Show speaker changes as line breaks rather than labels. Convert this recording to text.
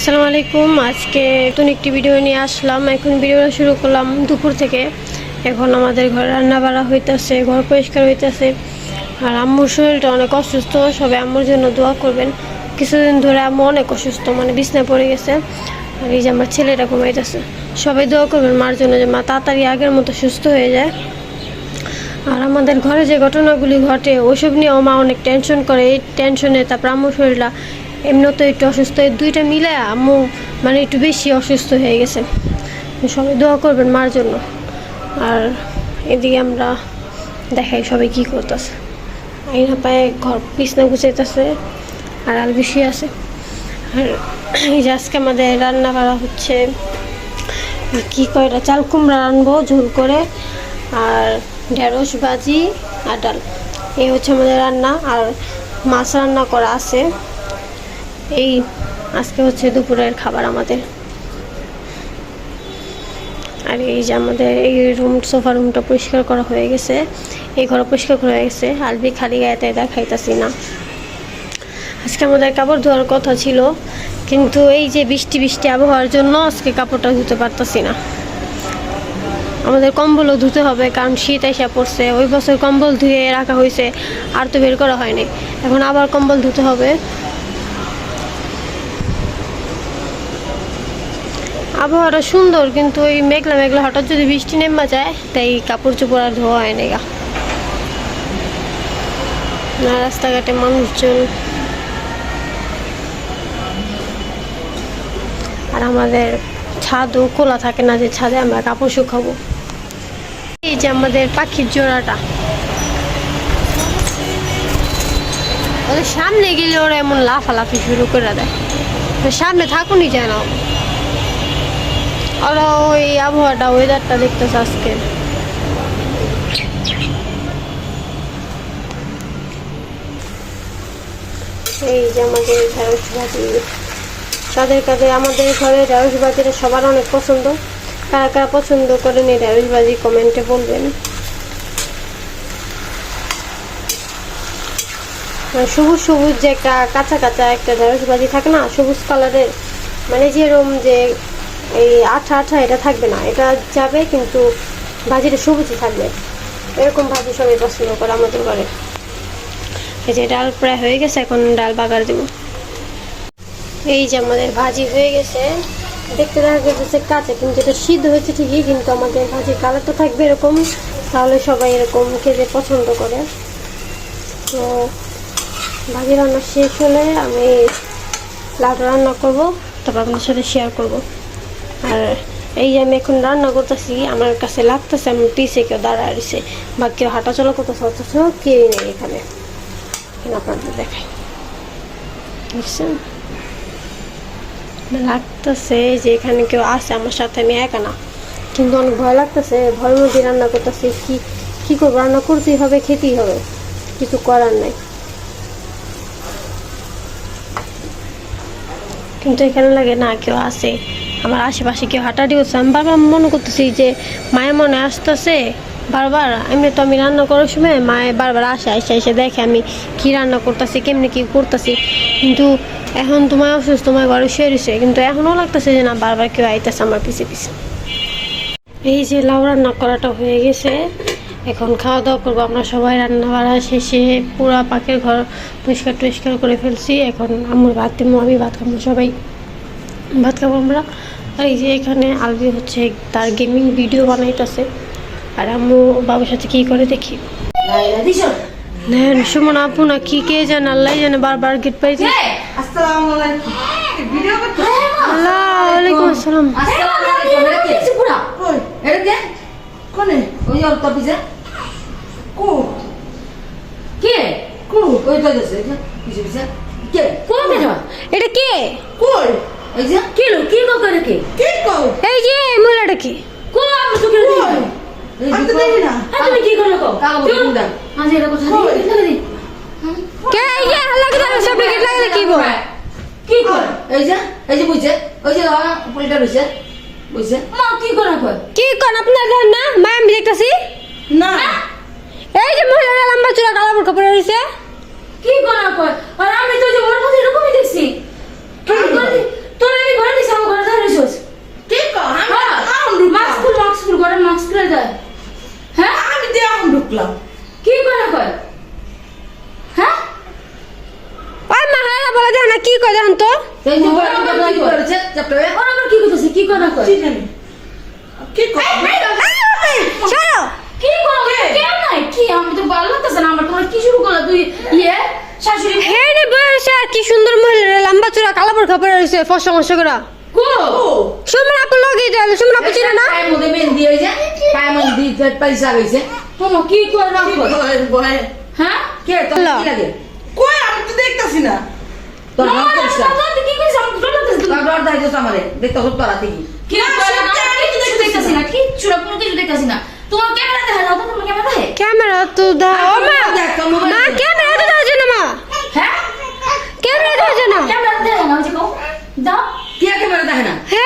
আসসালামু আলাইকুম। আজকে নতুন একটি ভিডিও নিয়ে আসলাম। এখন ভিডিওটা শুরু করলাম দুপুর থেকে। এখন আমাদের ঘরে রান্না বাড়া হইতেছে, ঘর পরিষ্কার হইতেছে। আর আম্মুর শরীরটা অনেক অসুস্থ। সবাই আম্মুর জন্য দোয়া করবেন। কিছুদিন ধরে আম্মু অনেক অসুস্থ মানে বিছনায় পড়ে গেছে। আর এই যে আমার ছেলেটা ঘুমাইতেছে। সবাই দোয়া করবেন মার জন্য যে মা তাড়াতাড়ি আগের মতো সুস্থ হয়ে যায়। আর আমাদের ঘরে যে ঘটনাগুলি ঘটে ওইসব নিয়েও মা অনেক টেনশন করে। এই টেনশনে তারপর আম্মুর শরীরটা এমনি তো একটু অসুস্থ, এই দুইটা মিলে আম্মু মানে একটু বেশি অসুস্থ হয়ে গেছে। সবাই দোয়া করবেন মার জন্য। আর এদিকে আমরা দেখাই সবাই কী করতেছে। আইনা পায়ে ঘর বিছনা গুছাইতেছে, আর আল বেশি আছে। আর এই যে আজকে আমাদের রান্না করা হচ্ছে, কি কয় এটা, চাল কুমড়া রানবো ঝোল করে, আর ঢেঁড়স ভাজি আর ডাল। এই হচ্ছে আমাদের রান্না, আর মাছ রান্না করা আছে। এই, আজকে হচ্ছে দুপুরের খাবার আমাদের। আর এই যে আমাদের এই রুম, সোফা রুমটা পরিষ্কার করা হয়ে গেছে। এই ঘর পরিষ্কার করা হয়ে গেছে। আলবি খালি গায়েতে দেখাইতাছি না। আজকে আমাদের কাপড় ধোয়ার কথা ছিল, কিন্তু এই যে বৃষ্টি বৃষ্টি আবহাওয়ার জন্য আজকে কাপড়টা ধুতে পারতাছি না। আমাদের কম্বলও ধুতে হবে, কারণ শীত এসে পড়ছে। ওই বছর কম্বল ধুয়ে রাখা হয়েছে, আর তো বের করা হয়নি। এখন আবার কম্বল ধুতে হবে। আবহাওয়াটা সুন্দর, কিন্তু ওই মেঘলা মেঘলা হঠাৎ যদি বৃষ্টি নেমা যায়, তাই কাপড় চোপড় আর ধোয়া হয় না রাস্তাঘাটে মানুষজন। আর আমাদের ছাদও খোলা থাকে না যে ছাদে আমরা কাপড় শুকাবো। এই যে আমাদের পাখির জোড়াটা। ওদের সামনে গেলে ওরা এমন লাফালাফি শুরু করে দেয়। সামনে থাকুনি যায় না ওরা ওই আবহাওয়াটা ওয়েদারটা দেখতেছে আজকে। এই যে আমাদের ঢেঁড়স তাদের কাছে আমাদের ঘরে ঢেঁড়স ভাজিটা সবার অনেক পছন্দ। কারা কারা পছন্দ করেন এই ঢেঁড়স ভাজি কমেন্টে বলবেন। সবুজ সবুজ যে একটা, কাঁচা কাঁচা একটা ঢেঁড়স ভাজি থাকে না, সবুজ কালারের মানে যেরকম যে এই আঠা আঠা এটা থাকবে না। এটা যাবে কিন্তু ভাজিটা সবুজই থাকবে। এরকম ভাজি সবাই পছন্দ করে আমাদের ঘরে। এই যে ডাল প্রায় হয়ে গেছে, এখন ডাল বাগার দেবো। এই যে আমাদের ভাজি হয়ে গেছে। দেখতে দেখা গেছে কাঁচা, কিন্তু এটা সিদ্ধ হয়েছে ঠিকই, কিন্তু আমাদের ভাজির কালারটা থাকবে এরকম। তাহলে সবাই এরকম খেতে পছন্দ করে। তো ভাজি রান্না শেষ হলে আমি লাউটা রান্না করব, তারপর আপনাদের সাথে শেয়ার করব। আর এই আমি এখন রান্না করতেছি, আমার কাছে লাগতেছে আমি পিছে কেউ দাঁড়ায় রয়েছে, বা কেউ হাঁটাচলা করতেছে, অথচ কেউই নেই এখানে। আপনাদের দেখাই। বুঝছেন লাগতেছে যে এখানে কেউ আছে, আমার সাথে আমি একা না। কিন্তু অনেক ভয় লাগতেছে ভয়ের মধ্যে রান্না করতেছি, কি কি করব? রান্না করতেই হবে, খেতেই হবে। কিছু করার নাই। কিন্তু এখানে লাগে না, কেউ আছে। আমার আশেপাশে কেউ হাঁটাহাঁটি করছে। আমি বারবার মনে করতেছি যে মায়ের মনে আসতেছে বারবার। এমনি তো আমি রান্না করার সময় মায়ে বারবার আসে এসে এসে দেখে আমি কি রান্না করতেছি, কেমনি কি করতেছি। কিন্তু এখন তোমার অসুস্থ তোমার ঘরে শুয়ে রয়েছে। কিন্তু এখনও লাগতেছে যে না, বারবার কেউ আইতেছে আমার পিছে পিছে। এই যে লাউ রান্না করাটা হয়ে গেছে। এখন খাওয়া দাওয়া করব আমরা সবাই। রান্না বাড়া শেষে পুরা পাখির ঘর পরিষ্কার টরিষ্কার করে ফেলছি। এখন আমার ভাত আমি ভাত খাব সবাই। ভাত খাব আমরা। আর এই যে এখানে আলবি হচ্ছে তার গেমিং ভিডিও বানাইতেছে। আর আম্মু বাবার সাথে কি করে দেখি? নেন সুমন আপু না কি কে জানে আল্লাহ জানে বারবার গেট পাইছে।
আসসালামু
আসসালাম
কই? কোনে? কো? কো
এটা কে
কই কি? কও
এই যে মহিলাটা কি?
কই আমি তো দেখি না।
কে এই যে হাল্লা করে সব গেট লাগালে কি বল?
এই যে এই যে বুঝছে? ওই যে পুলিটা রয়েছে। বুঝছে? মা কি করে কয়?
কি কোন আপনার ঘর না মা আমি দেখতাছি।
না।
এই যে মহিলাটা লম্বা চুলা কালা পরে রইছে
কি করে কয়? আর আমি তো যে ওর মধ্যে এরকমই দেখছি
কি?
তোর এই করে দিছ আমার ঘরে ধরে দিছস
কি কও আমি
হ্যাঁ
এখন
মাস্ক
ঢুকলাম
খুল মাস্ক খুল ঘরে মাস্ক খুলে দেয় হ্যাঁ
আমি দিয়ে এখন ঢুকলাম।
কি করে কয় হ্যাঁ?
ওই মা হ্যাঁ বলে দেন না কি করে দেন তো?
যে বড় কি করেছে? চাপটা ওর আবার কি করতেছে? কি করে কয়?
কি জানি। কি কও
চলো
কি করো কেউ নাই। কি আমি তো ভালো লাগতেছে না আমার। তোমরা কি শুরু করলা? তুই ইয়ে শাশুড়ি?
হে রে বয়সে আর কি সুন্দর মহিলা লম্বা চূড়া কালো পর খাপড় রয়েছে ফসা মশা করা।
কো?
সুমন আপু লগে যাবে সুমন আপু চিনে না?
পায়ের মধ্যে মেহেন্দি হয়েছে পায়ের মধ্যে দিয়ে পয়সা হয়েছে তোমার কি করে না
কি
কয়
কয় বয়?
হ্যাঁ? কে তোর কি লাগে?
কই আমি তো দেখতাছি না।
তোর
না,
নাম
না,
করিস
না,
না
না,
কি করিস আমি ডর লাগতেছে
तो
তোর ডর দাইছো আমারে। দেখতে হতো তোরা থেকে কি
না,
করে না
আমি
আমি
তো
কিছু না কিচ্ছু না কোনো কিছু দেখতেছি না। তোমার ক্যামেরা দেখা দাও তো তোমার ক্যামেরা দেখে
ক্যামেরা তো দাও মা
দেখ, তোর মোবাইল
মা
দে।
ক্যামেরা তো দাও না মা
হ্যাঁ
ক্যামেরা দাও না
ক্যামেরা দেখে না ওই